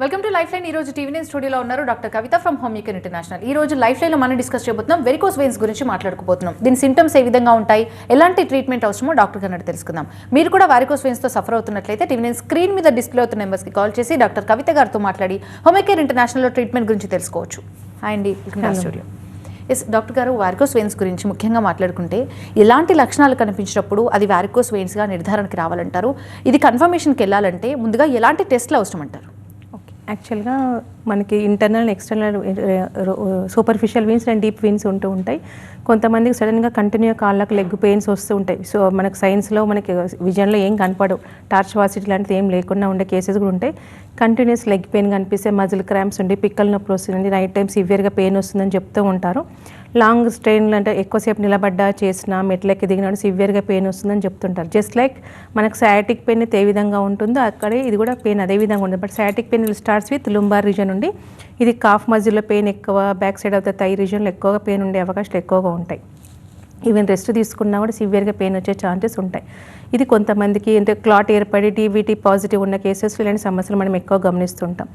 Welcome to life line ఈ రోజు TV nine స్టూడియోలో ఉన్నారు doctor Kavitha from Homeocare international. ఈ రోజు లైఫ్ లైన్లో మనం డిస్కస్ చేయబోతున్నాం. వెరికోస్ వెయిన్స్ గురించి మాట్లాడుకోబోతున్నాం. దీని సింటమ్స్ ఏ విధంగా ఉంటాయి? ఎలాంటి ట్రీట్మెంట్ అవసరమో డాక్టర్ గారు తెలుసుకుందాం. మీరు కూడా వారికోస్ వెయిన్స్తో సఫర్ అవుతున్నట్లయితే టీవీ నైన్ స్క్రీన్ మీద డిస్ప్లే అవుతున్న నెంబర్స్కి కాల్ చేసి డాక్టర్ కవిత గారితో మాట్లాడి హోమికేర్ ఇంటర్నేషనల్లో ట్రీట్మెంట్ గురించి తెలుసుకోవచ్చు. హాయ్ అండి వెల్కమ్ స్టూడియో ఎస్ డాక్టర్ గారు వారికోస్ వెయిన్స్ గురించి ముఖ్యంగా మాట్లాడుకుంటే ఎలాంటి లక్షణాలు కనిపించినప్పుడు అది వారికోస్ వెయిన్స్గా నిర్ధారణకి రావాలంటారు? ఇది కన్ఫర్మేషన్కి వెళ్ళాలంటే ముందుగా ఎలాంటి టెస్ట్లు అవసరం అంటారు యాక్చువల్గా మనకి internal external superficial veins and deep veins ఉంటూ ఉంటాయి. కొంతమందికి సడన్గా కంటిన్యూ కాళ్ళకు లెగ్ పెయిన్స్ వస్తూ ఉంటాయి. సో మనకు సైన్స్లో మనకి విజన్లో ఏం కనపడవు. టార్చ్ వాసిటీ లాంటిది ఏం లేకుండా ఉండే కేసెస్ కూడా ఉంటాయి. కంటిన్యూస్ లెగ్ పెయిన్ కనిపిస్తే మజిల్ క్రాంప్స్ ఉండి పిక్కల నొప్పి వస్తుంది నైట్ టైం సివియర్గా పెయిన్ వస్తుందని చెప్తూ ఉంటారు. లాంగ్ స్ట్రెయిన్లు అంటే ఎక్కువసేపు నిలబడ్డా చేసినా మెట్లెక్కి దిగినాడు సివియర్గా పెయిన్ వస్తుందని చెప్తుంటారు. జస్ట్ లైక్ మనకు సయాటిక్ పెయిన్ అయితే ఏ విధంగా ఉంటుందో అక్కడే ఇది కూడా పెయిన్ అదే విధంగా ఉంటుంది. But sciatic pain starts with lumbar region ఉండి ఇది కాఫ్ మజిల్లో పెయిన్ ఎక్కువ back side of the thigh రీజన్లో ఎక్కువగా పెయిన్ ఉండే అవకాశాలు ఎక్కువగా ఉంటాయి. ఈవెన్ రెస్ట్ తీసుకున్నా కూడా సివియర్గా పెయిన్ వచ్చే ఛాన్సెస్ ఉంటాయి. ఇది కొంతమందికి అంటే క్లాట్ ఏర్పడి డీవీటీ పాజిటివ్ ఉన్న కేసెస్ ఇలాంటి సమస్యలు మనం ఎక్కువ గమనిస్తుంటాం.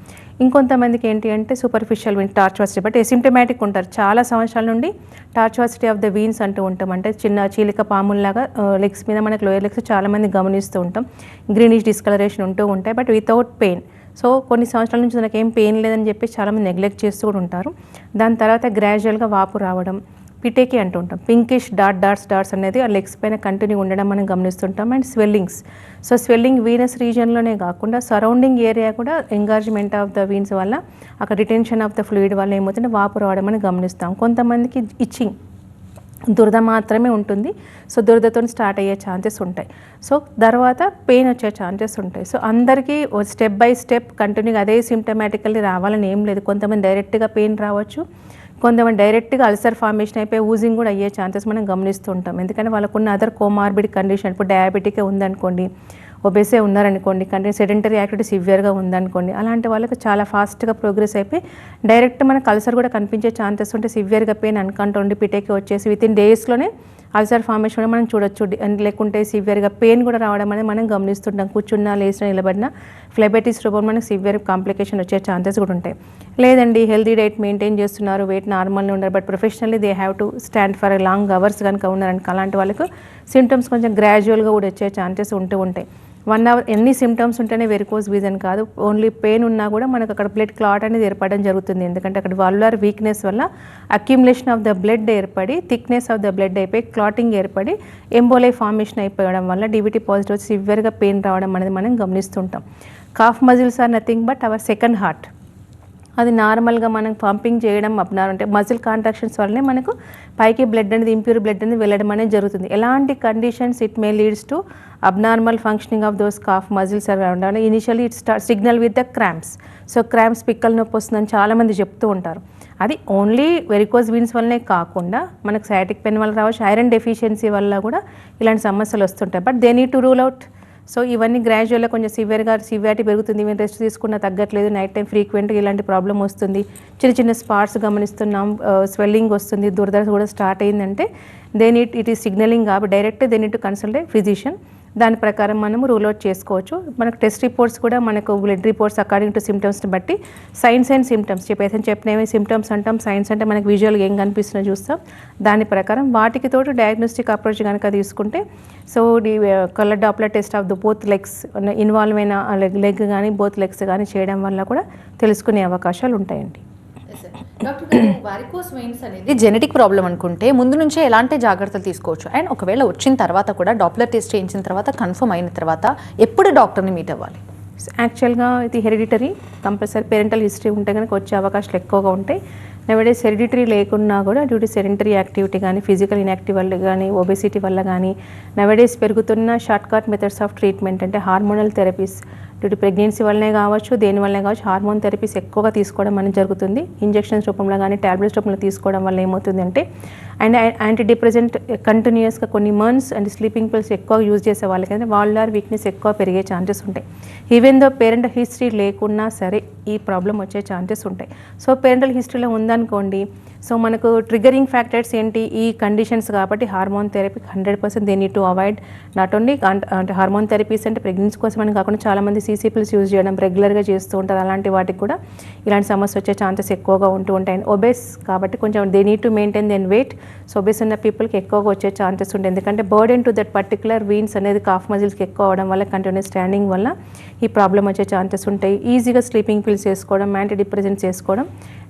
ఇంకొంతమందికి ఏంటి అంటే superficial vein tortuosity but asymptomatic ఉంటారు. చాలా సంవత్సరాల నుండి tortuosity of the veins అంటూ ఉంటాం. అంటే చిన్న చీలిక పాముల్లాగా లెగ్స్ మీద మనకి లోయర్ లెగ్స్ చాలామంది గమనిస్తూ ఉంటాం. గ్రీనిష్ డిస్కలరేషన్ ఉంటూ ఉంటాయి. బట్ వితౌట్ పెయిన్ సో కొన్ని సంవత్సరాల నుంచి నాకు ఏం పెయిన్ లేదని చెప్పి చాలామంది నెగ్లెక్ట్ చేస్తూ కూడా ఉంటారు. దాని తర్వాత గ్రాడ్యువల్గా వాపు రావడం పిటేకి అంటూ ఉంటాం పింకిష్ డాట్ డాట్స్ డాట్స్ అనేది ఆ లెగ్స్ పైన కంటిన్యూ ఉండడం మనం గమనిస్తుంటాం. And swellings. So swelling venous రీజన్లోనే కాకుండా సరౌండింగ్ ఏరియా కూడా ఎంగార్జ్మెంట్ ఆఫ్ ద వీన్స్ వల్ల అక్కడ రిటెన్షన్ ఆఫ్ ద ఫ్లూయిడ్ వల్ల ఏమవుతుంటే వాపు రావడం అని గమనిస్తాం. కొంతమందికి ఇచ్చింగ్ దురద మాత్రమే ఉంటుంది. సో దురదతో స్టార్ట్ అయ్యే ఛాన్సెస్ ఉంటాయి. సో తర్వాత పెయిన్ వచ్చే ఛాన్సెస్ ఉంటాయి. సో అందరికీ స్టెప్ బై స్టెప్ కంటిన్యూగా అదే సిమ్టమాటికల్లీ రావాలని ఏం లేదు. కొంతమంది డైరెక్ట్గా పెయిన్ రావచ్చు. కొంతమంది డైరెక్ట్గా అల్సర్ ఫార్మేషన్ అయిపోయి ఊజింగ్ కూడా అయ్యే ఛాన్సెస్ మనం గమనిస్తూ ఉంటాం ఎందుకంటే వాళ్ళకున్న అదర్ కోమార్బిడ్ కండిషన్ ఇప్పుడు డయాబెటికే ఉందనుకోండి ఒబేసే ఉన్నారనుకోండి కంటే సెడెంటరీ యాక్టివిటీ సివియర్గా ఉందనుకోండి అలాంటి వాళ్ళకి చాలా ఫాస్ట్గా ప్రోగ్రెస్ అయిపోయి డైరెక్ట్ మనకు అల్సర్ కూడా కనిపించే ఛాన్సెస్ ఉంటే సివియర్గా పెయిన్ అనుకుంటూ ఉండి పిటేకి వచ్చేసి విత్ ఇన్ డేస్లోనే అల్సర్ ఫార్మేషన్ కూడా మనం చూడొచ్చు. లేకుంటే సివియర్గా పెయిన్ కూడా రావడం అనేది మనం గమనిస్తుంటాం. కూర్చున్నా లేచిన నిలబడిన ఫ్లెబెటిస్ రూపం మనకు సివియర్ కాంప్లికేషన్ వచ్చే ఛాన్సెస్ కూడా ఉంటాయి. లేదండి హెల్దీ డైట్ మెయింటైన్ చేస్తున్నారు. వెయిట్ నార్మల్గా ఉన్నారు but professionally they have to stand for long hours కనుక ఉన్నారనుకో అలాంటి వాళ్ళకు సిమ్టమ్స్ కొంచెం గ్రాడ్యువల్గా కూడా వచ్చే ఛాన్సెస్ ఉంటూ ఉంటాయి. వన్ అవర్ ఎన్ని సిమ్టమ్స్ ఉంటేనే వెరికోజ్ వీజన్ కాదు. ఓన్లీ పెయిన్ ఉన్నా కూడా మనకు అక్కడ బ్లడ్ క్లాట్ అనేది ఏర్పడడం జరుగుతుంది. ఎందుకంటే అక్కడ వాల్యులర్ వీక్నెస్ వల్ల అక్యుములేషన్ ఆఫ్ ద బ్లడ్ ఏర్పడి థిక్నెస్ ఆఫ్ ద బ్లడ్ అయిపోయి క్లాటింగ్ ఏర్పడి ఎంబోలై ఫార్మేషన్ అయిపోవడం వల్ల డివిటీ పాజిటివ్ సివియర్గా పెయిన్ రావడం అనేది మనం గమనిస్తుంటాం. Calf muscles are nothing but our second heart అది నార్మల్గా మనం పంపింగ్ చేయడం అబ్నార్ అంటే మజిల్ కాంట్రాక్షన్స్ వల్లనే మనకు పైకి బ్లడ్ అనేది ఇంప్యూర్ బ్లడ్ అనేది వెళ్ళడం అనేది జరుగుతుంది. ఎలాంటి conditions it may leads to abnormal functioning of those calf muscles ఉండాలి initially it start signal with the cramps. So cramps పిక్కల నొప్పి వస్తుందని చాలామంది చెప్తూ ఉంటారు. అది ఓన్లీ వెరికోజ్ వీన్స్ వల్లనే కాకుండా మనకు సయాటిక్ పెయిన్ వల్ల రావచ్చు ఐరన్ డెఫిషియన్సీ వల్ల కూడా ఇలాంటి సమస్యలు వస్తుంటాయి. But they need to rule out. So ఇవన్నీ గ్రాడ్యువల్గా కొంచెం సివియర్గా సివియారిటీ పెరుగుతుంది. ఈవెన్ రెస్ట్ తీసుకున్న తగ్గట్లేదు. నైట్ టైం ఫ్రీక్వెంట్గా ఇలాంటి ప్రాబ్లం వస్తుంది. చిన్న చిన్న స్పాట్స్ గమనిస్తున్నాం. Uh, స్వెల్లింగ్ వస్తుంది. దురద కూడా స్టార్ట్ అయిందంటే they need it is signaling కాబట్టి direct they need to consult a physician దాని ప్రకారం మనము రూల్ అవుట్ చేసుకోవచ్చు. మనకు టెస్ట్ రిపోర్ట్స్ కూడా మనకు బ్లడ్ రిపోర్ట్స్ అకార్డింగ్ టు సిమ్టమ్స్ని బట్టి సైన్స్ అండ్ సిమ్టమ్స్ చెప్పేసి చెప్పినవి సిమ్టమ్స్ అంటాం సైన్స్ అంటే మనకు విజువల్గా ఏం కనిపిస్తుందో చూస్తాం. దాని ప్రకారం వాటికి తోటి డయాగ్నోస్టిక్ అప్రోచ్ కనుక తీసుకుంటే so the colour Doppler test of the both legs involve అయిన లెగ్ లెగ్ కానీ బోత్ లెగ్స్ కానీ చేయడం వల్ల కూడా తెలుసుకునే అవకాశాలు ఉంటాయండి. అనేది జెనెటిక్ ప్రాబ్లం అనుకుంటే ముందు నుంచే ఎలాంటి జాగ్రత్తలు తీసుకోవచ్చు? అండ్ ఒకవేళ వచ్చిన తర్వాత కూడా డాప్లర్ టెస్ట్ చేయించిన తర్వాత కన్ఫర్మ్ అయిన తర్వాత ఎప్పుడు డాక్టర్ని మీట్ అవ్వాలి? యాక్చువల్గా ఇది హెరిడిటరీ కంపల్సరీ పేరెంటల్ హిస్టరీ ఉంటే కనుక వచ్చే అవకాశాలు ఎక్కువగా ఉంటాయి. నవడేస్ హెరిడిటరీ లేకున్నా కూడా డ్యూ టు సెడెంటరీ యాక్టివిటీ కానీ ఫిజికల్ ఇన్యాక్టివ్ వల్ల కానీ ఒబెసిటీ వల్ల కానీ నవడేస్ పెరుగుతున్న short cut methods of treatment అంటే హార్మోనల్ థెరపీస్ డ్యూ ప్రెగ్నెన్సీ వల్లనే కావచ్చు దేని వల్లనే కావచ్చు హార్మోన్ థెరపీస్ ఎక్కువగా తీసుకోవడం అనేది జరుగుతుంది. ఇంజెక్షన్స్ రూపంలో కానీ టాబ్లెట్స్ రూపంలో తీసుకోవడం వల్ల ఏమవుతుందంటే అండ్ యాంటీ డిప్రెజెంట్ కంటిన్యూస్గా కొన్ని మంత్స్ అండ్ స్లీపింగ్ పిల్స్ ఎక్కువ యూజ్ చేసే వాళ్ళకైతే వాళ్ళ వీక్నెస్ ఎక్కువ పెరిగే ఛాన్సెస్ ఉంటాయి. ఈవెన్ దో పేరెంట్ హిస్టరీ లేకున్నా సరే ఈ ప్రాబ్లం వచ్చే ఛాన్సెస్ ఉంటాయి. సో పేరెంటల్ హిస్టరీలో ఉందనుకోండి సో మనకు ట్రిగరింగ్ ఫ్యాక్టర్స్ ఏంటి? ఈ కండిషన్స్ కాబట్టి hormone therapy hundred percent they need to avoid not only అంటే హార్మోన్ థెరపీస్ అంటే ప్రెగ్నెన్సీ కోసం అని కాకుండా చాలామంది సీసీపీల్స్ యూజ్ చేయడం రెగ్యులర్గా చేస్తూ ఉంటారు. అలాంటి వాటికి కూడా ఇలాంటి సమస్య వచ్చే ఛాన్సెస్ ఎక్కువగా ఉంటూ ఉంటాయి. అండ్ ఒబేస్ కాబట్టి కొంచెం they need to maintain then weight so obese ఉన్న పీపుల్కి ఎక్కువగా వచ్చే ఛాన్సెస్ ఉంటాయి. ఎందుకంటే burden to that particular veins అనేది కాఫ్ మజిల్స్కి ఎక్కువ అవడం వల్ల కంటిన్యూస్ స్టాండింగ్ వల్ల ఈ ప్రాబ్లం వచ్చే ఛాన్సెస్ ఉంటాయి. ఈజీగా స్లీపింగ్ పిల్స్ చేసుకోవడం యాంటీ డిప్రెజెంట్స్ చేసుకోవడం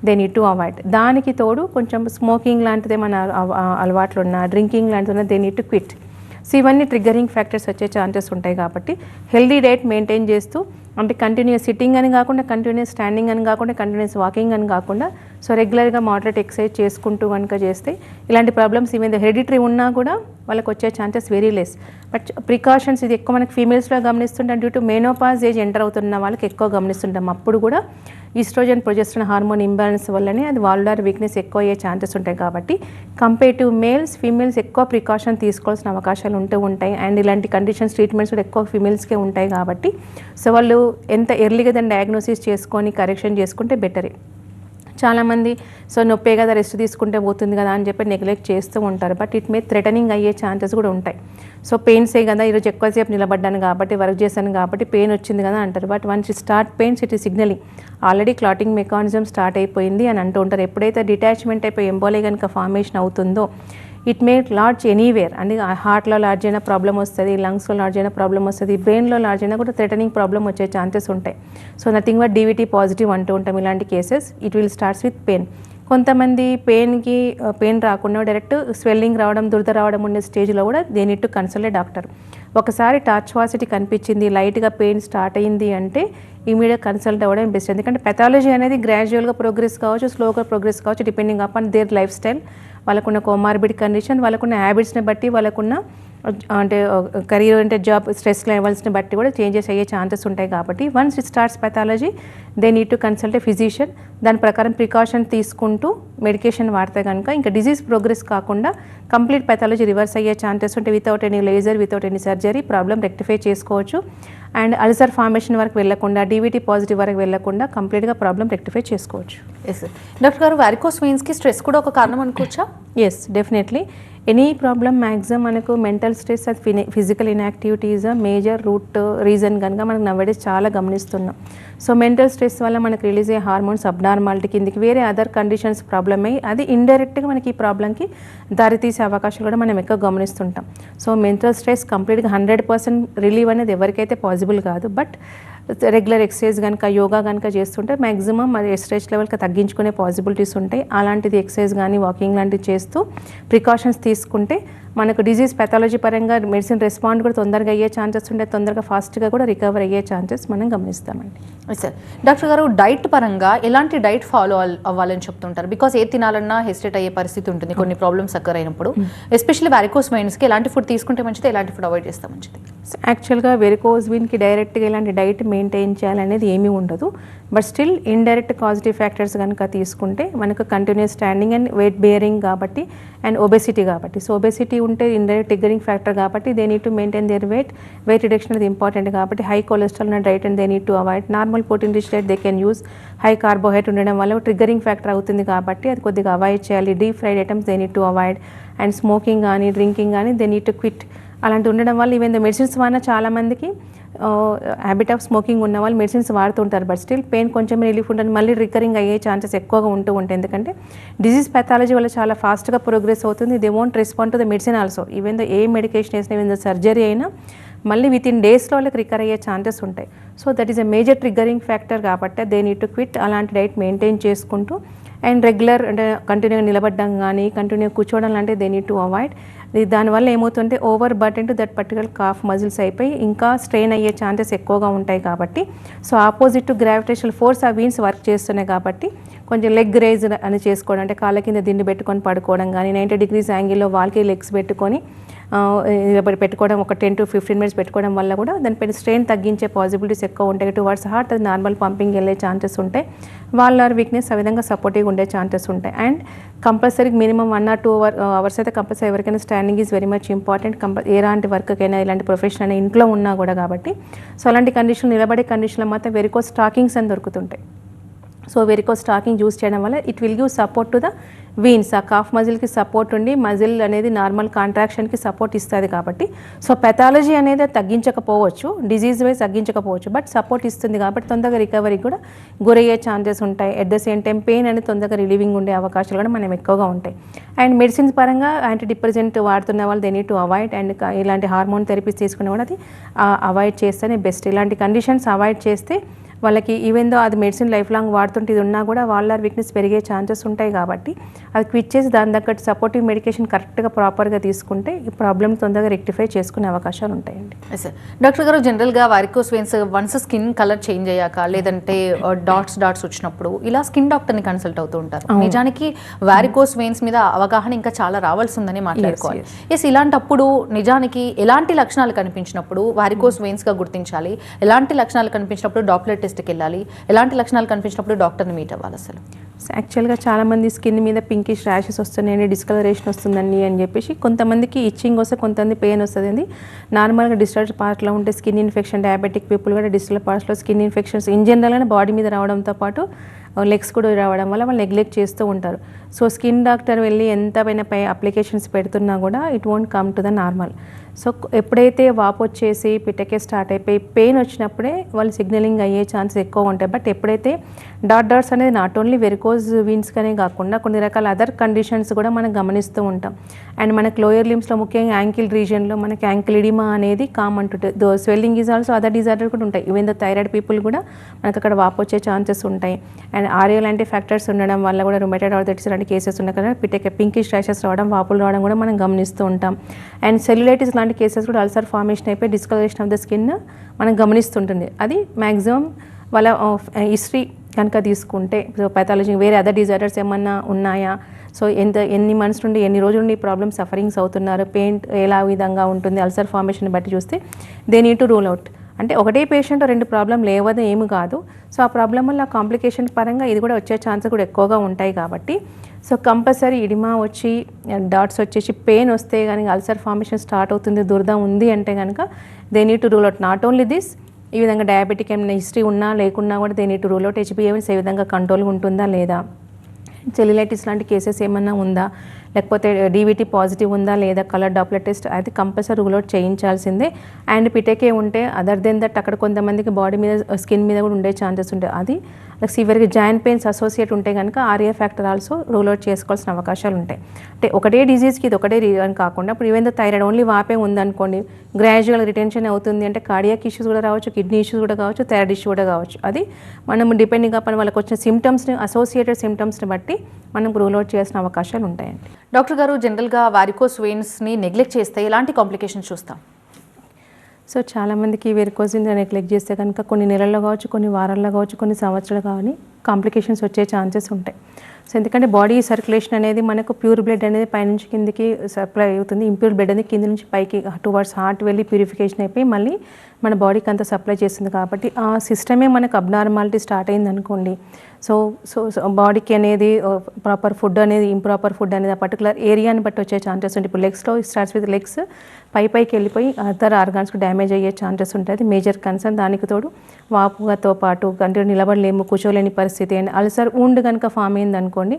దే నీడ్ టు అవాయిడ్ దానికి తోడు కొంచెం స్మోకింగ్ లాంటిది మన అలవాట్లు ఉన్నా డ్రింకింగ్ లాంటిది ఉన్నా they need to quit so ఇవన్నీ ట్రిగ్గరింగ్ ఫ్యాక్టర్స్ వచ్చే ఛాన్సెస్ ఉంటాయి కాబట్టి హెల్దీ డైట్ మెయింటైన్ చేస్తూ అంటే కంటిన్యూస్ సిట్టింగ్ అని కాకుండా కంటిన్యూస్ స్టాండింగ్ అని కాకుండా కంటిన్యూస్ వాకింగ్ అని కాకుండా సో రెగ్యులర్గా మోడరేట్ ఎక్సర్సైజ్ చేసుకుంటూ కనుక చేస్తే ఇలాంటి ప్రాబ్లమ్స్ ఈవెన్ హెరిడిటరీ ఉన్నా కూడా వాళ్ళకి వచ్చే chances very less but precautions ఇది ఎక్కువ మనకి ఫీమేల్స్లో గమనిస్తుంటాం. Due to menopause age enter అవుతున్న వాళ్ళకి ఎక్కువ గమనిస్తుంటాం. అప్పుడు కూడా ఈస్ట్రోజన్ ప్రొజెస్ట్రన్ హార్మోన్ ఇంబ్యాలెన్స్ వల్లనే అది వాల్డార్ వీక్నెస్ ఎక్కువ అయ్యే ఛాన్సెస్ ఉంటాయి కాబట్టి కంపేర్ టు మేల్స్ ఫీమేల్స్ ఎక్కువ ప్రికాషన్ తీసుకోవాల్సిన అవకాశాలు ఉంటూ ఉంటాయి. అండ్ ఇలాంటి కండిషన్స్ ట్రీట్మెంట్స్ కూడా ఎక్కువ ఫీమేల్స్కే ఉంటాయి కాబట్టి సో వాళ్ళు ఎంత ఎర్లీగా దాన్ని డయాగ్నోసిస్ చేసుకొని కరెక్షన్ చేసుకుంటే బెటరే చాలామంది సో నొప్పే కదా రెస్ట్ తీసుకుంటే పోతుంది కదా అని చెప్పి నెగ్లెక్ట్ చేస్తూ ఉంటారు. బట్ ఇట్ మే థ్రెటనింగ్ అయ్యే ఛాన్సెస్ కూడా ఉంటాయి. సో పెయిన్సే కదా ఈరోజు ఎక్కువసేపు నిలబడ్డాను కాబట్టి వర్క్ చేశాను కాబట్టి పెయిన్ వచ్చింది కదా అంటారు. But once it start pains it ఈ signaling already clotting mechanism start అయిపోయింది అని అంటూ ఉంటారు. ఎప్పుడైతే డిటాచ్మెంట్ అయిపోయి ఎంబోలే కనుక ఫార్మేషన్ అవుతుందో ఇట్ మే లార్జ్ ఎనీవేర్ అంటే హార్ట్లో లార్జ్ అయిన ప్రాబ్లం వస్తుంది లంగ్స్లో లార్జ్ అయిన ప్రాబ్లం వస్తుంది బ్రెయిన్లో లార్జ్ అయినా కూడా థ్రెటనింగ్ ప్రాబ్లం వచ్చే ఛాన్సెస్ ఉంటాయి. So nothing but DVT positive అంటూ ఉంటాం ఇలాంటి cases it will starts with pain కొంతమంది పెయిన్కి పెయిన్ రాకుండా డైరెక్ట్ స్వెల్లింగ్ రావడం దురద రావడం ఉండే స్టేజ్లో కూడా they need to consult doctor. ఒకసారి టార్చ్ వాసిటీ కనిపించింది లైట్గా పెయిన్ స్టార్ట్ అయింది అంటే ఇమీడియట్ కన్సల్ట్ అవ్వడం బెస్ట్. ఎందుకంటే పెథాలజీ అనేది గ్రాడ్యువల్గా ప్రోగ్రెస్ కావచ్చు స్లోగా ప్రోగ్రెస్ కావచ్చు depending upon their life style. వాళ్ళకున్న కోమార్బిడ్ కండిషన్ వాళ్ళకున్న హ్యాబిట్స్ని బట్టి వాళ్ళకున్న అంటే కెరీర్ అంటే జాబ్ స్ట్రెస్ లెవెల్స్ని బట్టి కూడా చేంజెస్ అయ్యే ఛాన్సెస్ ఉంటాయి కాబట్టి once it starts pathology they need to consult a physician దాని ప్రకారం ప్రికాషన్ తీసుకుంటూ మెడికేషన్ వాడితే కనుక ఇంకా డిజీజ్ ప్రోగ్రెస్ కాకుండా కంప్లీట్ పెథాలజీ రివర్స్ అయ్యే ఛాన్సెస్ ఉంటే without any laser without any surgery problem rectify చేసుకోవచ్చు. అండ్ అల్సర్ ఫార్మేషన్ వరకు వెళ్ళకుండా డీవీటీ పాజిటివ్ వరకు వెళ్ళకుండా కంప్లీట్గా ప్రాబ్లం రెక్టిఫై చేసుకోవచ్చు. ఎస్ డాక్టర్ గారు వారికోస్ వెయిన్స్కి స్ట్రెస్ కూడా ఒక కారణం అనుకోవచ్చా? Yes definitely any problem maximum మనకు మెంటల్ స్ట్రెస్ అది ఫిని physical inactivity is a major root reason కనుక మనకు నవ్వడే చాలా గమనిస్తున్నాం. సో మెంటల్ స్ట్రెస్ వల్ల మనకు రిలీజ్ అయ్యే హార్మోన్స్ అబ్నార్మాలిటీ కిందికి వేరే అదర్ కండిషన్స్ ప్రాబ్లమ్ అయ్యి అది ఇండైరెక్ట్గా మనకి ఈ ప్రాబ్లంకి దారితీసే అవకాశాలు కూడా మనం ఎక్కువ గమనిస్తుంటాం. సో మెంటల్ స్ట్రెస్ కంప్లీట్గా హండ్రెడ్ పర్సెంట్ రిలీవ్ అనేది ఎవరికైతే పాసిబుల్ కాదు బట్ రెగ్యులర్ ఎక్సర్సైజ్ కనుక యోగా కనుక చేస్తుంటే మ్యాక్సిమం మరి స్ట్రెస్ లెవెల్కి తగ్గించుకునే పాసిబిలిటీస్ ఉంటాయి. అలాంటిది ఎక్సర్సైజ్ కానీ వాకింగ్ లాంటివి చేస్తూ ప్రికాషన్స్ తీసుకుంటే మనకు డిజీజ్ పెథాలజీ పరంగా మెడిసిన్ రెస్పాండ్ కూడా తొందరగా అయ్యే ఛాన్సెస్ ఉంటే తొందరగా ఫాస్ట్గా కూడా రికవర్ అయ్యే ఛాన్సెస్ మనం గమనిస్తామండి. సార్ డాక్టర్ గారు డైట్ పరంగా ఎలాంటి డైట్ ఫాలో అవ్వాలని చెప్తుంటారు? బికాస్ ఏ తినాలన్నా హెసిటేట్ అయ్యే పరిస్థితి ఉంటుంది కొన్ని ప్రాబ్లమ్స్ అక్కర్ అయినప్పుడు. ఎస్పెషల్లీ వారికోస్ మైండ్స్కి ఎలాంటి ఫుడ్ తీసుకుంటే మంచిది ఎలాంటి ఫుడ్ అవాయిడ్ చేస్తే మంచిది? యాక్చువల్గా వెరికోజ్ వీన్కి డైరెక్ట్గా ఇలాంటి డైట్ మెయింటైన్ చేయాలనేది ఏమీ ఉండదు. But still indirect positive factors కనుక తీసుకుంటే మనకు continuous standing and weight bearing కాబట్టి అండ్ ఒబెసిటీ కాబట్టి. సో ఒబెసిటీ ఉంటే ఇండైరెక్ట్ టిగ్గరింగ్ ఫ్యాక్టర్ కాబట్టి they need to maintain their weight weight reduction అనేది ఇంపార్టెంట్ కాబట్టి హై కొలెస్ట్రాల్ ఉన్న diet and they need to avoid normal protein rich diet they can use high carbohydrate ఉండడం వల్ల triggering factor అవుతుంది కాబట్టి అది కొద్దిగా అవాయిడ్ చేయాలి. Deep fried items they need to avoid and smoking కానీ డ్రింకింగ్ కానీ దే నీడ్ టు క్విట్ అలాంటి ఉండడం వల్ల ఈవెన్ మెడిసిన్స్ వలన చాలామందికి హ్యాబిట్ ఆఫ్ స్మోకింగ్ ఉన్న వాళ్ళు మెడిసిన్స్ వాడుతుంటారు. బట్ స్టిల్ పెయిన్ కొంచెం రిలీఫ్ ఉంటుంది. మళ్ళీ రికరింగ్ అయ్యే ఛాన్సెస్ ఎక్కువగా ఉంటూ ఉంటాయి. ఎందుకంటే డిజీజ్ పెథాలజీ వల్ల చాలా ఫాస్ట్గా ప్రోగ్రెస్ అవుతుంది. They won't respond to the medicine also even the a medication వేసినా ఈవెన్ ద సర్జరీ అయినా మళ్ళీ విత్ ఇన్ డేస్లో వాళ్ళకి రికర్ అయ్యే ఛాన్సెస్ ఉంటాయి. So that is a major triggering factor కాబట్టి దే నీడ్ టు క్విట్ అలాంటి డైట్ మెయింటైన్ చేసుకుంటూ అండ్ రెగ్యులర్ అంటే కంటిన్యూగా నిలబడడం కానీ కంటిన్యూ కూర్చోవడం లాంటివి దే నీడ్ టు అవాయిడ్ దానివల్ల ఏమవుతుంటే over but to that particular calf muscles అయిపోయి ఇంకా స్ట్రెయిన్ అయ్యే ఛాన్సెస్ ఎక్కువగా ఉంటాయి కాబట్టి. So opposite to gravitational force ఆ వీన్స్ వర్క్ చేస్తున్నాయి కాబట్టి కొంచెం లెగ్ రేజ్ అని చేసుకోవడం అంటే కాళ్ళ కింద దిండు పెట్టుకొని పడుకోవడం కానీ నైంటీ డిగ్రీస్ యాంగిల్లో వాళ్ళకి లెగ్స్ పెట్టుకొని పెట్టుకోవడం ఒక టెన్ టు ఫిఫ్టీన్ మినిట్స్ పెట్టుకోవడం వల్ల కూడా దానిపైన స్ట్రెయిన్ తగ్గించే పాసిబిలిటీస్ ఎక్కువ ఉంటాయి. టువర్డ్స్ హార్ట్ అది నార్మల్ పంపింగ్ వెళ్ళే ఛాన్సెస్ ఉంటాయి. వాళ్ళ వీక్నెస్ ఆ విధంగా సపోర్టివ్గా ఉండే ఛాన్సెస్ ఉంటాయి. And compulsory minimum one or two hour hours అయితే కంపల్సరీ ఎవరికైనా standing is very much important కంపల్ ఎలాంటి వర్క్కైనా ఇలాంటి ప్రొఫెషన్ అయినా ఇంట్లో ఉన్నా కూడా కాబట్టి. సో అలాంటి కండిషన్ నిలబడే కండిషన్లో మాత్రం వెరికో స్టాకింగ్స్ అని దొరుకుతుంటాయి. సో వెరికో స్టాకింగ్ యూస్ చేయడం వల్ల it will give support to the veins ఆ కాఫ్ మజిల్కి సపోర్ట్ ఉండి మజిల్ అనేది నార్మల్ కాంట్రాక్షన్కి సపోర్ట్ ఇస్తుంది కాబట్టి. సో పెథాలజీ అనేది తగ్గించకపోవచ్చు డిజీజ్ వైజ్ తగ్గించకపోవచ్చు బట్ సపోర్ట్ ఇస్తుంది కాబట్టి తొందరగా రికవరీ కూడా గురయ్యే ఛాన్సెస్ ఉంటాయి. At the same time pain అనేది తొందరగా రిలీవింగ్ ఉండే అవకాశాలు కూడా మనం ఎక్కువగా ఉంటాయి. అండ్ మెడిసిన్స్ పరంగా యాంటీ డిప్రెజెంట్ వాడుతున్న వాళ్ళు they need to avoid and ఇలాంటి హార్మోన్ థెరపీస్ తీసుకునే కూడా అది అవాయిడ్ చేస్తేనే బెస్ట్ ఇలాంటి కండిషన్స్ అవాయిడ్ చేస్తే వాళ్ళకి ఈవెన్ దో అది మెడిసిన్ లైఫ్ లాంగ్ వాడుతుంటే ఇది ఉన్నా కూడా వాళ్ళ వీక్నెస్ పెరిగే ఛాన్సెస్ ఉంటాయి కాబట్టి అది క్విట్ చేసి దాని తగ్గట్టు సపోర్టివ్ మెడికేషన్ కరెక్ట్గా ప్రాపర్గా తీసుకుంటే ఈ ప్రాబ్లమ్ తొందరగా రెక్టిఫై చేసుకునే అవకాశాలు ఉంటాయండి. ఎస్ సార్ డాక్టర్ గారు జనరల్గా varicose veins once skin colour change అయ్యాక లేదంటే డాట్స్ డాట్స్ వచ్చినప్పుడు ఇలా స్కిన్ డాక్టర్ని కన్సల్ట్ అవుతూ ఉంటారు. నిజానికి వారికోస్ వెయిన్స్ మీద అవగాహన ఇంకా చాలా రావాల్సి ఉందని మాట్లాడుకోవాలి ఎస్ ఇలాంటప్పుడు నిజానికి ఎలాంటి లక్షణాలు కనిపించినప్పుడు వారికోస్ వెయిన్స్గా గుర్తించాలి? ఎలాంటి లక్షణాలు కనిపించినప్పుడు డాక్టర్ టెస్ట్కి వెళ్ళాలి. ఎలాంటి లక్షణాలు కనిపించినప్పుడు డాక్టర్ని మీట్ అవ్వాలి అసలు. యాక్చువల్గా చాలామంది స్కిన్ మీద పింకిష్ ర్యాషెస్ వస్తున్నాయండి డిస్కలరేషన్ వస్తుందండి అని చెప్పేసి కొంతమందికి ఇచ్చింగ్ వస్తే కొంతమంది పెయిన్ వస్తుంది నార్మల్గా డిస్టర్బ్ పార్ట్లో ఉంటే స్కిన్ ఇన్ఫెక్షన్ డయాబెటిక్ పీపుల్ కూడా డిస్టర్బ్ పార్ట్స్లో స్కిన్ ఇన్ఫెక్షన్స్ ఇన్ జనరల్గానే బాడీ మీద రావడంతో పాటు uh, లెగ్స్ కూడా రావడం వల్ల వాళ్ళు నెగ్లెక్ట్ చేస్తూ ఉంటారు. సో స్కిన్ డాక్టర్ వెళ్ళి ఎంత పైన పై అప్లికేషన్స్ పెడుతున్నా కూడా it won't come to the normal so ఎప్పుడైతే వాపు వచ్చేసి పిట్టకే స్టార్ట్ అయిపోయి పెయిన్ వచ్చినప్పుడే వాళ్ళు సిగ్నలింగ్ అయ్యే ఛాన్సెస్ ఎక్కువ ఉంటాయి. బట్ ఎప్పుడైతే డాట్ డాట్స్ అనేది నాట్ ఓన్లీ వెరికోజ్ వీన్స్కనే కాకుండా కొన్ని రకాల అదర్ కండిషన్స్ కూడా మనం గమనిస్తూ ఉంటాం. అండ్ మనకు లోయర్ లిమ్స్లో ముఖ్యంగా యాంకిల్ రీజియన్లో మనకి యాంకిల్ ఇడిమా అనేది common to though swelling is also other disorder కూడా ఉంటాయి. ఈవెన్ ద థైరాయిడ్ పీపుల్ కూడా మనకు అక్కడ వాపు వచ్చే ఛాన్సెస్ ఉంటాయి. అండ్ ఆరియో లాంటి ఫ్యాక్టర్స్ ఉండడం వల్ల కూడా రుమెటెడ్ ఆర్థరైటిస్ లాంటి కేసెస్ ఉన్నాయి కదా పిటెక్ పింకిష్ ర్యాషెస్ రావడం వాపులు రావడం కూడా మనం గమనిస్తూ ఉంటాం. అండ్ సెల్యులైటిస్ లాంటి కేసెస్ కూడా అల్సర్ ఫార్మేషన్ అయిపోయి డిస్కలరేషన్ ఆఫ్ ద స్కిన్ మనం గమనిస్తుంటుంది. అది మ్యాక్సిమం వాళ్ళ హిస్టరీ కనుక తీసుకుంటే పెథాలజీ వేరే అదర్ డిజార్డర్స్ ఏమన్నా ఉన్నాయా? సో ఎంత ఎన్ని మంత్స్ నుండి ఎన్ని రోజుల నుండి ప్రాబ్లమ్స్ సఫరింగ్స్ అవుతున్నారు? పెయింట్ ఎలా విధంగా ఉంటుంది? అల్సర్ ఫార్మేషన్ బట్టి చూస్తే they need to rule out అంటే ఒకటే పేషెంట్ రెండు ప్రాబ్లం లేవదు ఏమి కాదు. సో ఆ ప్రాబ్లం వల్ల కాంప్లికేషన్ పరంగా ఇది కూడా వచ్చే ఛాన్స్ కూడా ఎక్కువగా ఉంటాయి కాబట్టి సో కంపల్సరీ ఇడిమా వచ్చి డాట్స్ వచ్చేసి పెయిన్ వస్తే కనుక అల్సర్ ఫార్మేషన్ స్టార్ట్ అవుతుంది దుర్ద ఉంది అంటే కనుక they need to rule out not only this ఈ విధంగా డయాబెటిక్ ఏమైనా హిస్టరీ ఉన్నా లేకున్నా కూడా they need to rule out హెచ్బిఏవన్స్ ఏ విధంగా కంట్రోల్ ఉంటుందా లేదా? సెల్యులైటిస్ లాంటి కేసెస్ ఏమన్నా ఉందా? లేకపోతే డీవీటీ పాజిటివ్ ఉందా లేదా? కలర్ డాప్లెట్ టెస్ట్ అది కంపల్సరీ రూల్ అవుట్ చేయించాల్సిందే. అండ్ పిటేకే ఉంటే అదర్ దెన్ దట్ అక్కడ కొంతమందికి బాడీ మీద స్కిన్ మీద కూడా ఉండే ఛాన్సెస్ ఉంటాయి. అది సివియర్గా జాయింట్ పెయిన్స్ అసోసియేట్ ఉంటే కనుక RA factor also rule out చేసుకోవాల్సిన అవకాశాలు ఉంటాయి. అంటే ఒకటే డిజీజ్కి ఇది ఒకటే రీజన్ కాకుండా ఇప్పుడు ఈవెన్ ద థైరాయిడ్ ఓన్లీ వాపే ఉందనుకోండి గ్రాడ్యువల్ రిటెన్షన్ అవుతుంది అంటే కార్డియాక్ ఇష్యూస్ కూడా రావచ్చు కిడ్నీ ఇష్యూస్ కూడా కావచ్చు థైరాయిడ్ ఇష్యూ కూడా కావచ్చు. అది మనం డిపెండింగ్ అప్ వాళ్ళకి వచ్చిన సిమ్టమ్స్ని అసోసియేటెడ్ సిమ్టమ్స్ని బట్టి మనం రూల్ అవుట్ చేసిన అవకాశాలు ఉంటాయండి. డాక్టర్ గారు జనరల్గా వారికోస్ వెయిన్స్ని నెగ్లెక్ట్ చేస్తే ఎలాంటి కాంప్లికేషన్స్ చూస్తాం? సో చాలామందికి వెరికోజిన్ నెగ్లెక్ట్ చేస్తే కనుక కొన్ని నెలల్లో కావచ్చు కొన్ని వారాల్లో కావచ్చు కొన్ని సంవత్సరాలు కానీ కాంప్లికేషన్స్ వచ్చే ఛాన్సెస్ ఉంటాయి. సో ఎందుకంటే బాడీ సర్క్యులేషన్ అనేది మనకు ప్యూర్ బ్లడ్ అనేది పైనుంచి కిందికి సప్లై అవుతుంది. ఇంప్యూర్ బ్లడ్ అనేది కింద నుంచి పైకి టువర్డ్స్ హార్ట్ వెళ్ళి ప్యూరిఫికేషన్ అయిపోయి మళ్ళీ మన బాడీకి అంతా సప్లై చేస్తుంది కాబట్టి ఆ సిస్టమే మనకు అబ్నార్మాలిటీ స్టార్ట్ అయింది అనుకోండి సో సో బాడీకి అనేది ప్రాపర్ ఫుడ్ అనేది ఇంప్రాపర్ ఫుడ్ అనేది ఆ పర్టికులర్ ఏరియాని బట్టి వచ్చే ఛాన్సెస్ ఉంటాయి. ఇప్పుడు లెగ్స్లో స్టార్ట్స్ విత్ లెగ్స్ పై పైకి వెళ్ళిపోయి అదర్ ఆర్గాన్స్కి డ్యామేజ్ అయ్యే ఛాన్సెస్ ఉంటుంది మేజర్ కన్సర్న్ దానికి తోడు వాపుగాతో పాటు కంటిన్యూ నిలబడలేము కూర్చోలేని పరిస్థితి అండ్ అల్సర్ ఉండ్ కనుక ఫామ్ అయింది అనుకో అనుకోండి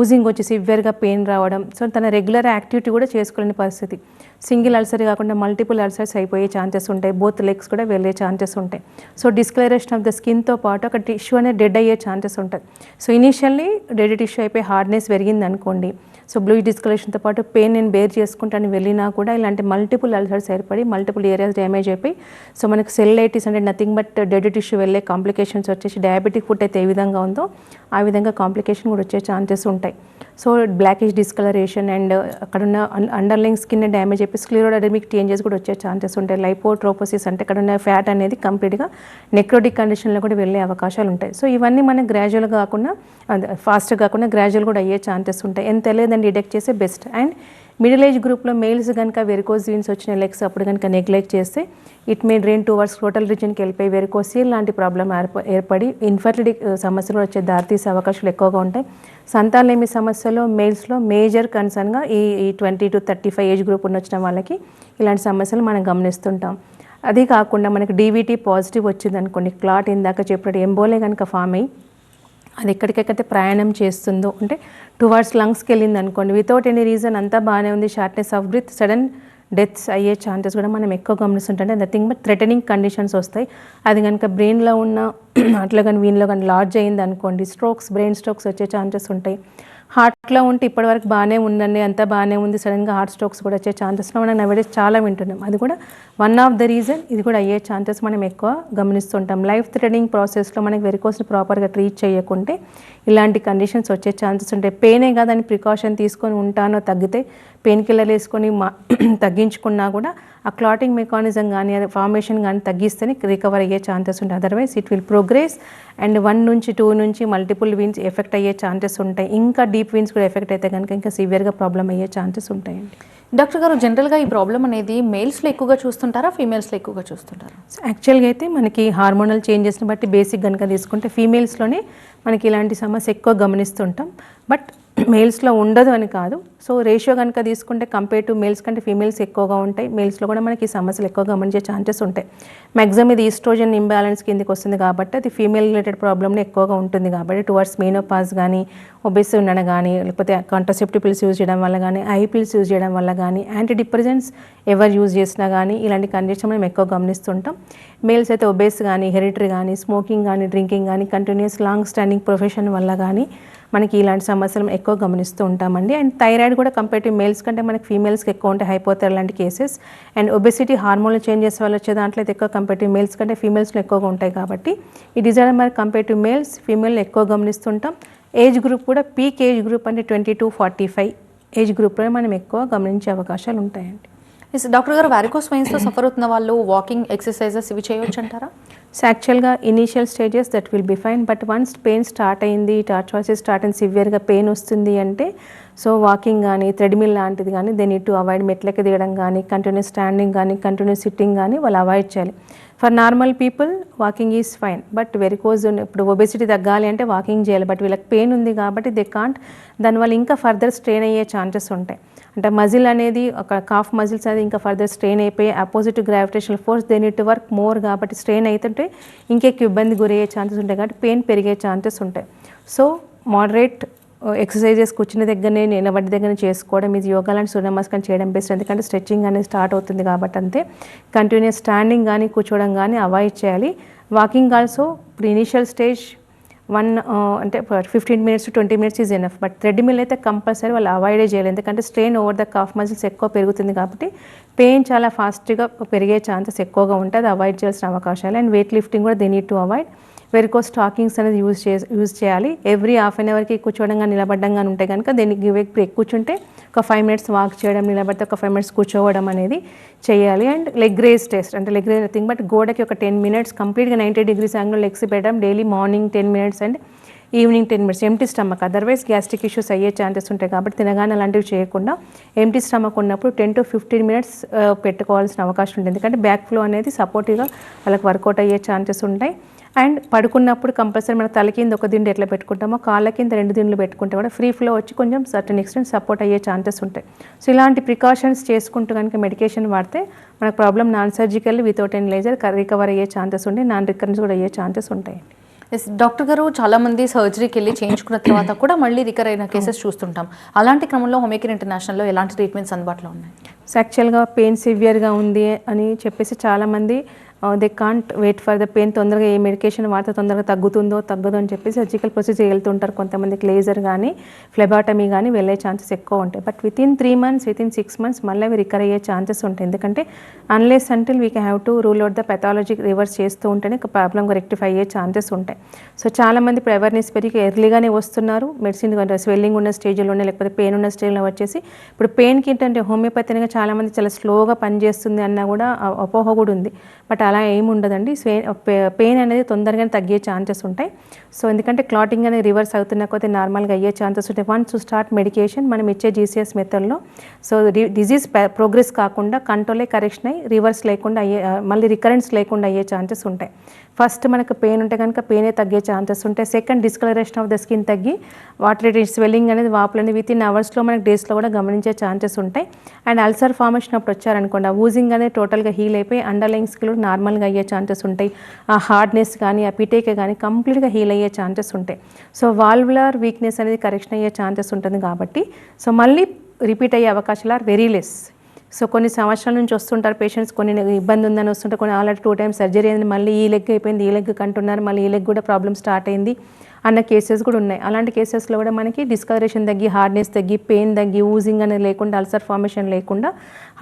ఊజింగ్ వచ్చి సివియర్గా పెయిన్ రావడం సో తన రెగ్యులర్ యాక్టివిటీ కూడా చేసుకోలేని పరిస్థితి. సింగిల్ అల్సర్ కాకుండా మల్టిపుల్ అల్సర్స్ అయిపోయే ఛాన్సెస్ ఉంటాయి. బోత్ లెగ్స్ కూడా వెళ్ళే ఛాన్సెస్ ఉంటాయి. సో డిస్క్లరేషన్ ఆఫ్ ద స్కిన్తో పాటు ఒక టిష్యూ అనేది డెడ్ అయ్యే ఛాన్సెస్ ఉంటుంది సో ఇనీషియల్లీ డెడ్ టిష్యూ అయిపోయి హార్డ్నెస్ పెరిగింది అనుకోండి. సో బ్లూ డిస్కలేషన్తో పాటు పెయిన్ నేను బేర్ చేసుకుంటాను వెళ్ళినా కూడా ఇలాంటి మల్టిపుల్ అల్సర్స్ ఏర్పడి మల్టిపుల్ ఏరియాస్ డ్యామేజ్ అయిపోయి సో మనకు సెల్లైటిస్ అంటే నథింగ్ బట్ డెడ్ టిష్యూ వెళ్ళే కాంప్లికేషన్స్ వచ్చేసి డయాబెటిక్ ఫుడ్ అయితే ఏ విధంగా ఉందో ఆ విధంగా కాంప్లికేషన్ కూడా వచ్చే ఛాన్సెస్ ఉంటాయి. సో బ్లాకిష్ డిస్కలరేషన్ అండ్ అక్కడున్న అండర్లైన్ స్కిన్ డ్యామేజ్ అయిపోయి స్క్లీరోడెమిక్ చేంజెస్ కూడా వచ్చే ఛాన్సెస్ ఉంటాయి. లైపోట్రోపోసిస్ అంటే అక్కడ ఉన్న ఫ్యాట్ అనేది కంప్లీట్గా నెక్రోటిక్ కండిషన్లో కూడా వెళ్ళే అవకాశాలు ఉంటాయి. సో ఇవన్నీ మనం గ్రాడ్యువల్ కాకుండా ఫాస్ట్ కాకుండా గ్రాడ్యువల్ కూడా అయ్యే ఛాన్సెస్ ఉంటాయి. ఎంత తెలియదని డిటెక్ట్ చేసే బెస్ట్ అండ్ మిడిల్ ఏజ్ గ్రూప్లో మెయిల్స్ కనుక వెరికోస్ జీన్స్ వచ్చిన లెగ్స్ అప్పుడు కనుక నెగ్లెక్ట్ చేస్తే it may drain towards total రీజన్కి వెళ్ళిపోయి వెరికోసీల్ లాంటి ప్రాబ్లం ఏర్ప ఏర్పడి ఇన్ఫర్టిలిటీ uh, సమస్యలు వచ్చే దారితీసే అవకాశాలు ఎక్కువగా ఉంటాయి. సంతానలేమి సమస్యలో మెయిల్స్లో మేజర్ కన్సర్న్గా ఈ ఈ twenty to thirty five age group ఉన్న వచ్చిన వాళ్ళకి ఇలాంటి సమస్యలు మనం గమనిస్తుంటాం. అది కాకుండా మనకి డీవీటీ పాజిటివ్ వచ్చింది అనుకోండి క్లాట్ ఇందాక చెప్పినట్టు ఎంబోలే కనుక ఫామ్ అయ్యి అది ఎక్కడికెక్కడైతే ప్రయాణం చేస్తుందో. అంటే టువర్డ్స్ లంగ్స్కి వెళ్ళింది అనుకోండి వితౌట్ ఎనీ రీజన్ అంతా బాగానే ఉంది. Shortness of breath sudden deaths అయ్యే ఛాన్సెస్ కూడా మనం ఎక్కువ గమనిస్తుంటే నథింగ్ బట్ థ్రెటనింగ్ కండిషన్స్ వస్తాయి. అది కనుక బ్రెయిన్లో ఉన్న అట్లా కానీ వీన్లో కానీ లార్జ్ అయింది అనుకోండి స్ట్రోక్స్ బ్రెయిన్ స్ట్రోక్స్ వచ్చే ఛాన్సెస్ ఉంటాయి. హార్ట్లో ఉంటే ఇప్పటివరకు బాగానే ఉందండి అంతా బాగానే ఉంది. సడన్గా హార్ట్ స్ట్రోక్స్ కూడా వచ్చే ఛాన్సెస్ మనం నవేడేస్ చాలా వింటున్నాం. అది కూడా వన్ ఆఫ్ ద రీజన్ ఇది కూడా అయ్యే ఛాన్సెస్ మనం ఎక్కువ గమనిస్తుంటాం. లైఫ్ థ్రెటనింగ్ ప్రాసెస్లో మనకి వెరికోస్ని ప్రాపర్గా ట్రీట్ చేయకుంటే ఇలాంటి కండిషన్స్ వచ్చే ఛాన్సెస్ ఉంటాయి. పెయినే కాదని ప్రికాషన్ తీసుకొని ఉంటానో తగ్గితే పెయిన్ కిల్లర్ వేసుకొని మా తగ్గించుకున్నా కూడా ఆ క్లాటింగ్ మెకానిజం కానీ అది ఫార్మేషన్ కానీ తగ్గిస్తేనే రికవర్ అయ్యే ఛాన్సెస్ ఉంటాయి. Otherwise it will progress and one నుంచి టూ నుంచి మల్టిపుల్ విన్స్ ఎఫెక్ట్ అయ్యే ఛాన్సెస్ ఉంటాయి. ఇంకా డీప్ విన్స్ కూడా ఎఫెక్ట్ అయితే కనుక ఇంకా సివియర్గా ప్రాబ్లం అయ్యే ఛాన్సెస్ ఉంటాయండి. డాక్టర్ గారు జనరల్గా ఈ ప్రాబ్లం అనేది మేల్స్లో ఎక్కువగా చూస్తుంటారా ఫీమేల్స్లో ఎక్కువగా చూస్తుంటారా? యాక్చువల్గా అయితే మనకి హార్మోనల్ చేంజెస్ని బట్టి బేసిక్ కనుక తీసుకుంటే ఫీమేల్స్లోనే మనకి ఇలాంటి సమస్య ఎక్కువ గమనిస్తుంటాం. బట్ మేల్స్లో ఉండదు అని కాదు. సో రేషియో కనుక తీసుకుంటే కంపేర్ టు మేల్స్ కంటే ఫీమేల్స్ ఎక్కువగా ఉంటాయి. మేల్స్లో కూడా మనకి ఈ సమస్యలు ఎక్కువ గమనించే ఛాన్సెస్ ఉంటాయి. మ్యాక్సిమం ఇది ఈస్ట్రోజన్ ఇంబ్యాలెన్స్ కిందకి వస్తుంది కాబట్టి అది ఫీమేల్ రిలేటెడ్ ప్రాబ్లమ్ని ఎక్కువగా ఉంటుంది కాబట్టి టువర్డ్స్ మెయినోపాస్ కానీ ఒబెసి ఉండడం కానీ లేకపోతే కాంట్రసెప్టివ్ పిల్స్ యూజ్ చేయడం వల్ల కానీ ఐ పిల్స్ యూజ్ చేయడం వల్ల కానీ యాంటీ డిప్రెజెంట్స్ ఎవరు యూజ్ చేసినా కానీ ఇలాంటి కండిషన్ మనం ఎక్కువ గమనిస్తుంటాం. మేల్స్ అయితే ఒబేస్ కానీ హెరిటరీ కానీ స్మోకింగ్ కానీ డ్రింకింగ్ కానీ కంటిన్యూస్ లాంగ్ స్టాండింగ్ ప్రొఫెషన్ వల్ల కానీ మనకి ఇలాంటి సమస్యలు ఎక్కువ గమనిస్తూ ఉంటామండి. అండ్ థైరాయిడ్ కూడా కంపేర్ మేల్స్ కంటే మనకి ఫీమేల్స్కి ఎక్కువ ఉంటాయి హైపోతర్ లాంటి cases and obesity hormone changes వల్ల వచ్చే దాంట్లో అయితే ఎక్కువ కంపేర్ మేల్స్ కంటే ఫీమేల్స్లో ఎక్కువగా ఉంటాయి కాబట్టి ఈ డిజైన్ మరి కంపేర్ మేల్స్ ఫీమేల్ ఎక్కువ గమనిస్తుంటాం. ఏజ్ గ్రూప్ కూడా పీక్ ఏజ్ గ్రూప్ అంటే twenty to forty five age గ్రూప్లో మనం ఎక్కువ గమనించే అవకాశాలు ఉంటాయండి. డాక్టర్ గారు వారికోస్ వెయిన్స్తో సఫర్ అవుతున్న వాళ్ళు వాకింగ్ ఎక్సర్సైజెస్ ఇవి చేయొచ్చు అంటారా? సో యాక్చువల్గా initial stages that will be fine but once pain start అయింది టార్చాసిస్ స్టార్ట్ అయింది సివియర్గా పెయిన్ వస్తుంది అంటే సో వాకింగ్ కానీ థ్రెడ్మిల్ లాంటిది కానీ దే నీడ్ టు అవాయిడ్ మెట్లకి దిగడం కానీ కంటిన్యూస్ స్టాండింగ్ కానీ కంటిన్యూస్ సిట్టింగ్ కానీ వాళ్ళు అవాయిడ్ చేయాలి. For normal people walking is fine but varicose ఇప్పుడు ఒబెసిటీ తగ్గాలి అంటే వాకింగ్ చేయాలి బట్ వీళ్ళకి పెయిన్ ఉంది కాబట్టి దే కాంట్ దానివల్ల ఇంకా ఫర్దర్ స్ట్రెయిన్ అయ్యే ఛాన్సెస్ ఉంటాయి. అంటే మజిల్ అనేది ఒక కాఫ్ మజిల్స్ అనేది ఇంకా ఫర్దర్ స్ట్రెయిన్ అయిపోయి opposite gravitational force they need to work more కాబట్టి స్ట్రెయిన్ అవుతుంటే ఇంకెక్కువ ఇబ్బంది గురయ్యే ఛాన్సెస్ ఉంటాయి కాబట్టి పెయిన్ పెరిగే ఛాన్సెస్ ఉంటాయి. సో మోడరేట్ ఎక్సర్సైజెస్ కూర్చున్న దగ్గరనే నిలబడి దగ్గర చేసుకోవడం ఇది యోగా లాంటి చేయడం బెస్ట్ ఎందుకంటే స్ట్రెచ్చింగ్ అనేది స్టార్ట్ అవుతుంది కాబట్టి అంతే. కంటిన్యూస్ స్టాండింగ్ కానీ కూర్చోవడం కానీ అవాయిడ్ చేయాలి. వాకింగ్ ఆల్సో ఇప్పుడు ఇనీషియల్ స్టేజ్ వన్ అంటే fifteen minutes twenty minutes is enough but treadmill అయితే కంపల్సరీ వాళ్ళు అవాయిడే చేయాలి ఎందుకంటే strain over the calf muscles ఎక్కువ పెరుగుతుంది కాబట్టి పెయిన్ చాలా ఫాస్ట్గా పెరిగే ఛాన్సెస్ ఎక్కువగా ఉంటుంది అది అవాయిడ్ చేయాల్సిన అవకాశాలు. అండ్ వెయిట్ లిఫ్టింగ్ కూడా they need to avoid varicose stockings అనేది యూజ్ చే యూజ్ చేయాలి. ఎవ్రీ హాఫ్ అన్ అవర్కి కూర్చోవడం కానీ నిలబడడం కానీ ఉంటే కనుక దీనికి బ్రేక్ కూర్చుంటే ఒక ఫైవ్ మినిట్స్ వాక్ చేయడం నిలబడితే ఒక ఫైవ్ మినిట్స్ కూర్చోవడం అనేది చేయాలి. అండ్ లెగ్ రేస్ టెస్ట్ అంటే లెగ్ రేస్ థింగ్ బట్ గోడకి ఒక టెన్ మినిట్స్ కంప్లీట్గా నైంటీ డిగ్రీస్ యాంగిల్ లెగ్స్ పెట్టడం daily morning ten minutes and evening ten minutes. Empty stomach otherwise gastric issues అయ్యే ఛాన్సెస్ ఉంటాయి కాబట్టి తినగానే అలాంటివి చేయకుండా ఎంటీ స్టమక్ ఉన్నప్పుడు టెన్ టు ఫిఫ్టీన్ మినిట్స్ పెట్టుకోవాల్సిన అవకాశం ఉంటుంది. ఎందుకంటే బ్యాక్ ఫ్లో అనేది సపోర్టివ్గా వాళ్ళకి వర్కౌట్ అయ్యే ఛాన్సెస్ ఉంటాయి. అండ్ పడుకున్నప్పుడు కంపల్సరీ మన తల కింద ఒక దిండు ఎట్లా పెట్టుకుంటామో కాళ్ళ కింద రెండు దిండ్లు పెట్టుకుంటే కూడా ఫ్రీ ఫ్లో వచ్చి కొంచెం సర్టన్ ఎక్స్టెంట్ సపోర్ట్ అయ్యే ఛాన్సెస్ ఉంటాయి. సో ఇలాంటి ప్రికాషన్స్ చేసుకుంటూ కనుక మెడికేషన్ వాడితే మనకు problem non surgical without an laser recover అయ్యే ఛాన్సెస్ ఉంటాయి. నాన్ రికరెన్స్ కూడా అయ్యే ఛాన్సెస్ ఉంటాయండి. ఎస్ డాక్టర్ గారు చాలా మంది సర్జరీకి వెళ్ళి చేయించుకున్న తర్వాత కూడా మళ్ళీ రికర్ అయిన కేసెస్ చూస్తుంటాం. అలాంటి క్రమంలో హోమేకేర్ ఇంటర్నేషనల్లో ఎలాంటి ట్రీట్మెంట్స్ అందుబాటులో ఉన్నాయి? యాక్చువల్గా పెయిన్ సివియర్గా ఉంది అని చెప్పేసి చాలామంది they can't wait for the pain తొందరగా ఏ మెడికేషన్ వాడితే తొందరగా తగ్గుతుందో తగ్గదో అని చెప్పి సర్జికల్ ప్రొసీజర్ వెళ్తుంటారు కొంతమందికి లేజర్ కానీ ఫ్లెబాటమీ కానీ వెళ్ళే ఛాన్సెస్ ఎక్కువ ఉంటాయి. But within three months within six months మళ్ళీ అవి రికర్ అయ్యే ఛాన్సెస్ ఉంటాయి. ఎందుకంటే unless until we have to rule out the pathology reverse చేస్తూ ఉంటేనే ప్రాబ్లమ్ రెక్టిఫై అయ్యే ఛాన్సెస్ ఉంటాయి. సో చాలామంది ఇప్పుడు అవేర్నెస్ పెరిగి ఎర్లీగానే వస్తున్నారు. మెడిసిన్ స్వెల్లింగ్ ఉన్న స్టేజ్లోనే లేకపోతే పెయిన్ ఉన్న స్టేజ్లో వచ్చేసి ఇప్పుడు పెయిన్కి ఏంటంటే హోమియోపతి అనేది చాలామంది చాలా స్లోగా పనిచేస్తుంది అన్న కూడా అపోహ కూడా ఉంది. బట్ అలా ఏమి ఉండదండి. పెయిన్ అనేది తొందరగానే తగ్గే ఛాన్సెస్ ఉంటాయి. సో ఎందుకంటే క్లాటింగ్ అనేది రివర్స్ అవుతున్న కొద్దీ నార్మల్గా అయ్యే ఛాన్సెస్ ఉంటాయి. వన్స్ స్టార్ట్ మెడికేషన్ మనం ఇచ్చే జీసీఎస్ మెథడ్లో సో డిజీజ్ ప్రోగ్రెస్ కాకుండా కంట్రోలే కరెక్షన్ అయ్యి రివర్స్ లేకుండా అయ్యే మళ్ళీ రికరెన్స్ లేకుండా అయ్యే ఛాన్సెస్ ఉంటాయి. ఫస్ట్ మనకు పెయిన్ ఉంటే కనుక పెయినే తగ్గే ఛాన్సెస్ ఉంటాయి. Second discoloration of the skin తగ్గి వాటర్ స్వెల్లింగ్ అనేది వాపులని విత్ ఇన్ అవర్స్లో మనకి డేస్లో కూడా గమనించే ఛాన్సెస్ ఉంటాయి. అండ్ అల్సర్ ఫార్మేషన్ అప్పుడు వచ్చారనుకోండి ఆ ఊజింగ్ అనేది టోటల్గా హీల్ అయిపోయి అండర్లైన్ స్కిల్ నార్మల్ నార్మల్గా అయ్యే ఛాన్సెస్ ఉంటాయి. ఆ హార్డ్నెస్ కానీ ఆ పిటేక కానీ కంప్లీట్గా హీల్ అయ్యే ఛాన్సెస్ ఉంటాయి. సో వాల్వులర్ వీక్నెస్ అనేది కరెక్షన్ అయ్యే ఛాన్సెస్ ఉంటుంది కాబట్టి సో మళ్ళీ రిపీట్ అయ్యే అవకాశాలు ఆర్ వెరీ లెస్. సో కొన్ని సంవత్సరాల నుంచి వస్తుంటారు పేషెంట్స్ కొన్ని ఇబ్బంది ఉందని వస్తుంటారు కొన్ని ఆల్రెడీ టూ టైమ్స్ సర్జరీ అయింది మళ్ళీ ఈ లెగ్ అయిపోయింది ఈ లెగ్ కంటున్నారు మళ్ళీ ఈ లెగ్ కూడా ప్రాబ్లమ్ స్టార్ట్ అయింది అన్న కేసెస్ కూడా ఉన్నాయి. అలాంటి కేసెస్లో కూడా మనకి డిస్కలరేషన్ తగ్గి హార్డ్నెస్ తగ్గి పెయిన్ తగ్గి ఊజింగ్ అనేది లేకుండా అల్సర్ ఫార్మేషన్ లేకుండా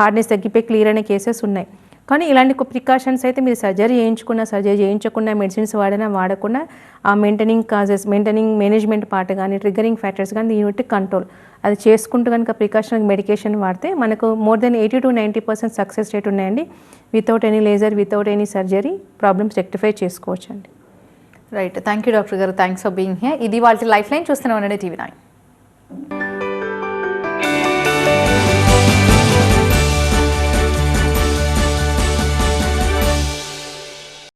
హార్డ్నెస్ తగ్గిపోయి క్లియర్ అనే కేసెస్ ఉన్నాయి. కానీ ఇలాంటి ప్రికాషన్స్ అయితే మీరు సర్జరీ చేయించుకున్నా సర్జరీ చేయించకుండా మెడిసిన్స్ వాడినా వాడకుండా ఆ maintaining causes maintaining management part కానీ ట్రిగరింగ్ ఫ్యాక్టర్స్ కానీ దీని కంట్రోల్ అది చేసుకుంటూ కనుక ప్రికాషన్ మెడికేషన్ వాడితే మనకు more than eighty to ninety percent success rate ఉన్నాయండి. Without any laser without any surgery problems rectify చేసుకోవచ్చు అండి రైట్ థ్యాంక్ యూ డాక్టర్ గారు. థ్యాంక్స్ ఫర్ బీయింగ్ హియర్ ఇది వాళ్ళ లైఫ్ లైన్ చూస్తూనే ఉండండి టీవీ నైన్.